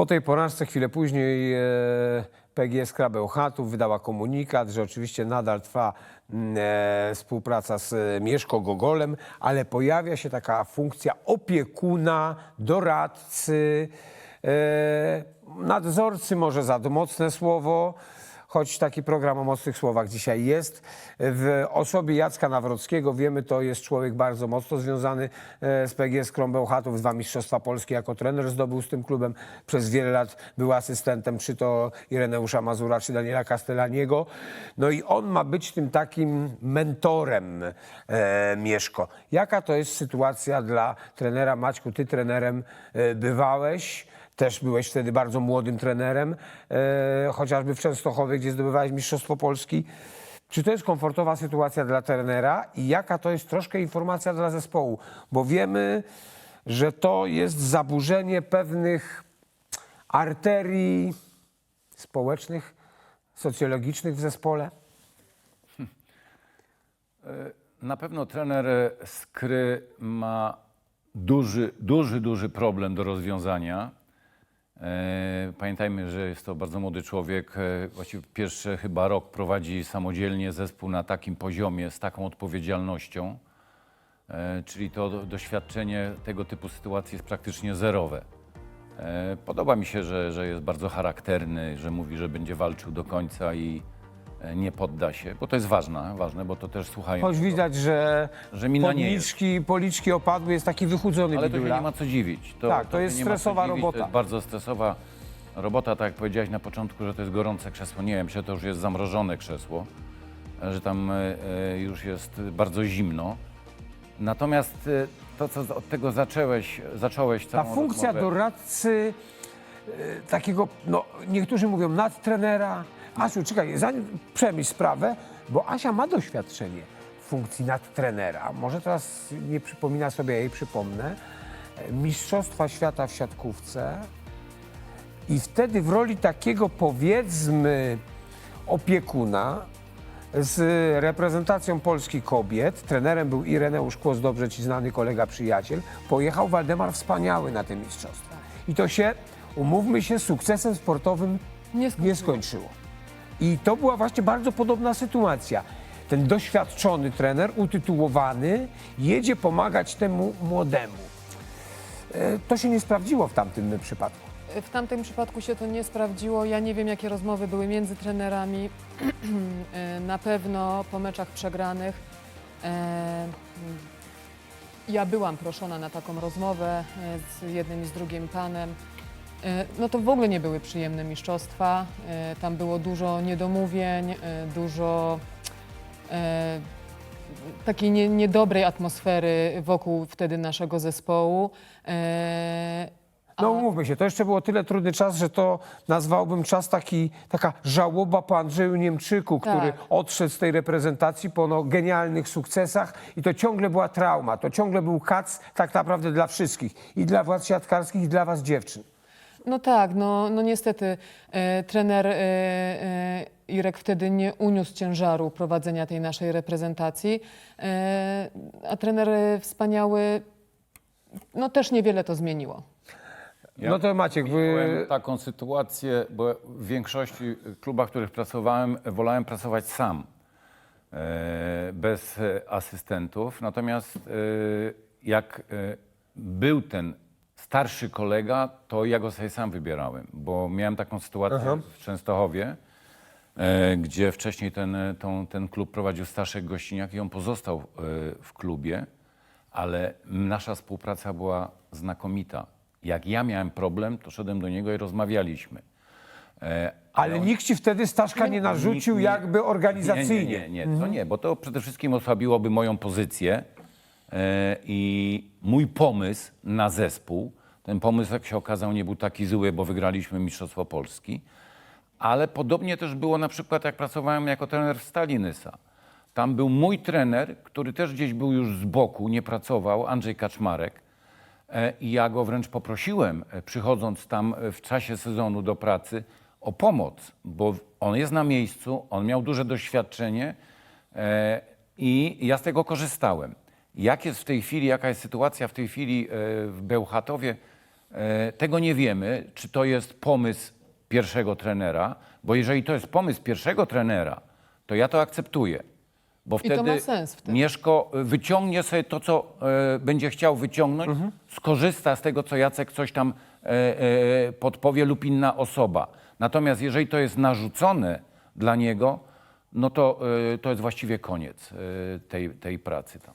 Po tej porażce chwilę później e, PGS Krabełchatów wydała komunikat, że oczywiście nadal trwa mm, e, współpraca z e, Mieszko Gogolem, ale pojawia się taka funkcja opiekuna, doradcy, nadzorcy może za mocne słowo, choć taki program o mocnych słowach dzisiaj jest. W osobie Jacka Nawrockiego, wiemy, to jest człowiek bardzo mocno związany e, z PGS Krąbełchatów, dwa Mistrzostwa Polskie jako trener zdobył z tym klubem. Przez wiele lat był asystentem, czy to Ireneusza Mazura, czy Daniela Castellaniego. No i on ma być tym takim mentorem e, Mieszko. Jaka to jest sytuacja dla trenera Maćku? Ty trenerem e, bywałeś. Też byłeś wtedy bardzo młodym trenerem, e, chociażby w Częstochowie, gdzie zdobywałeś Mistrzostwo Polski. Czy to jest komfortowa sytuacja dla trenera i jaka to jest troszkę informacja dla zespołu? Bo wiemy, że to jest zaburzenie pewnych arterii społecznych, socjologicznych w zespole. Na pewno trener Skry ma duży, duży, duży problem do rozwiązania. E, Pamiętajmy, że jest to bardzo młody człowiek. e, Właściwie pierwszy chyba rok prowadzi samodzielnie zespół na takim poziomie, z taką odpowiedzialnością. E, Czyli to do- doświadczenie tego typu sytuacji jest praktycznie zerowe. Podoba mi się, że, że jest bardzo charakterny, że mówi, że będzie walczył do końca i nie podda się, bo to jest ważne, ważne bo to też słuchają. Choć widać, że, Że mina nie jest. policzki, policzki opadły, jest taki wychudzony Ale to się bidula. nie ma co dziwić. Tak, to się jest nie ma co stresowa dziwić, robota. To jest bardzo stresowa robota, tak jak powiedziałeś na początku, że to jest gorące krzesło. Nie wiem, myślę, to już jest zamrożone krzesło, e, że tam e, e, już jest bardzo zimno. Natomiast e, to, co od tego zacząłeś, zacząłeś Ta całą funkcja rozmowę, doradcy, e, takiego, no niektórzy mówią nadtrenera. Asiu, czekaj, zanim przemyśl sprawę, bo Asia ma doświadczenie w funkcji nadtrenera. Może teraz nie przypomina sobie, ja jej przypomnę. Mistrzostwa świata w siatkówce i wtedy w roli takiego powiedzmy opiekuna z reprezentacją Polski kobiet, trenerem był Ireneusz Kłos, dobrze ci znany kolega, przyjaciel, pojechał Waldemar Wspaniały na te mistrzostwa. I to się, umówmy się, sukcesem sportowym Nie nie skończyło. I to była właśnie bardzo podobna sytuacja. Ten doświadczony trener, utytułowany, jedzie pomagać temu młodemu. E, To się nie sprawdziło w tamtym przypadku. W tamtym przypadku się to nie sprawdziło. Ja nie wiem, jakie rozmowy były między trenerami. E, Na pewno po meczach przegranych. e, Ja byłam proszona na taką rozmowę z jednym i z drugim panem. E, No to w ogóle nie były przyjemne mistrzostwa. E, Tam było dużo niedomówień, e, dużo takiej nie, niedobrej atmosfery wokół wtedy naszego zespołu. No umówmy się, to jeszcze było tyle trudny czas, że to nazwałbym czas taki, taka żałoba po Andrzeju Niemczyku, który Tak. odszedł z tej reprezentacji po no, genialnych sukcesach i to ciągle była trauma, to ciągle był kac tak naprawdę dla wszystkich i dla władz siatkarskich i dla was dziewczyn. No tak, no, no niestety e, trener e, e, Irek wtedy nie uniósł ciężaru prowadzenia tej naszej reprezentacji, e, a trener e, wspaniały, no też niewiele to zmieniło. Ja no to Maciek, wy... Miałem taką sytuację, bo w większości klubach, w których pracowałem, wolałem pracować sam, e, bez e, asystentów. Natomiast e, jak e, był ten starszy kolega, to ja go sobie sam wybierałem, bo miałem taką sytuację Aha. w Częstochowie, e, gdzie wcześniej ten, e, tą, ten klub prowadził Staszek Gościniak i on pozostał e, w klubie, ale nasza współpraca była znakomita. Jak ja miałem problem, to szedłem do niego i rozmawialiśmy. E, Ale on- nikt ci wtedy Staszka nie narzucił jakby organizacyjnie. Nie, nie, nie, nie, to nie, bo to przede wszystkim osłabiłoby moją pozycję i mój pomysł na zespół. Ten pomysł, jak się okazał, nie był taki zły, bo wygraliśmy Mistrzostwo Polski. Ale podobnie też było na przykład, jak pracowałem jako trener w Stali Nysa. Tam był mój trener, który też gdzieś był już z boku, nie pracował, Andrzej Kaczmarek. E, I ja go wręcz poprosiłem, e, przychodząc tam e, w czasie sezonu do pracy, o pomoc, bo on jest na miejscu, on miał duże doświadczenie e, i ja z tego korzystałem. Jak jest w tej chwili, jaka jest sytuacja w tej chwili e, w Bełchatowie, E, Tego nie wiemy, czy to jest pomysł pierwszego trenera, bo jeżeli to jest pomysł pierwszego trenera, to ja to akceptuję. Bo wtedy. Mieszko y, wyciągnie sobie to, co e, będzie chciał wyciągnąć, skorzysta z tego, co Jacek coś tam e, e, podpowie lub inna osoba. Natomiast jeżeli to jest narzucone dla niego, no to, e, to jest właściwie koniec e, tej, tej pracy tam.